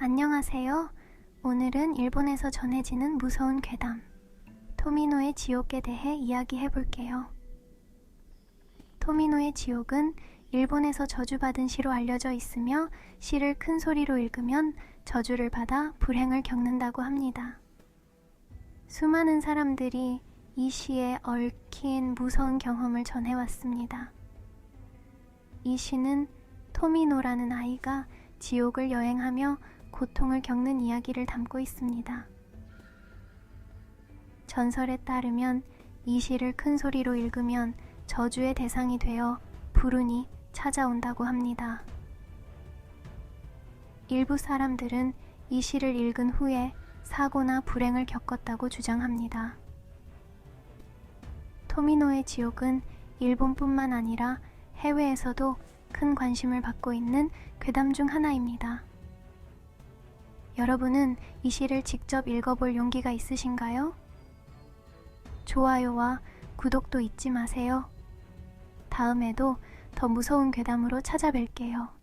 안녕하세요. 오늘은 일본에서 전해지는 무서운 괴담, 토미노의 지옥에 대해 이야기해 볼게요. 토미노의 지옥은 일본에서 저주받은 시로 알려져 있으며 시를 큰 소리로 읽으면 저주를 받아 불행을 겪는다고 합니다. 수많은 사람들이 이 시에 얽힌 무서운 경험을 전해왔습니다. 이 시는 토미노라는 아이가 지옥을 여행하며 고통을 겪는 이야기를 담고 있습니다. 전설에 따르면 이 시를 큰 소리로 읽으면 저주의 대상이 되어 불운이 찾아온다고 합니다. 일부 사람들은 이 시를 읽은 후에 사고나 불행을 겪었다고 주장합니다. 토미노의 지옥은 일본뿐만 아니라 해외에서도 큰 관심을 받고 있는 괴담 중 하나입니다. 여러분은 이 시를 직접 읽어볼 용기가 있으신가요? 좋아요와 구독도 잊지 마세요. 다음에도 더 무서운 괴담으로 찾아뵐게요.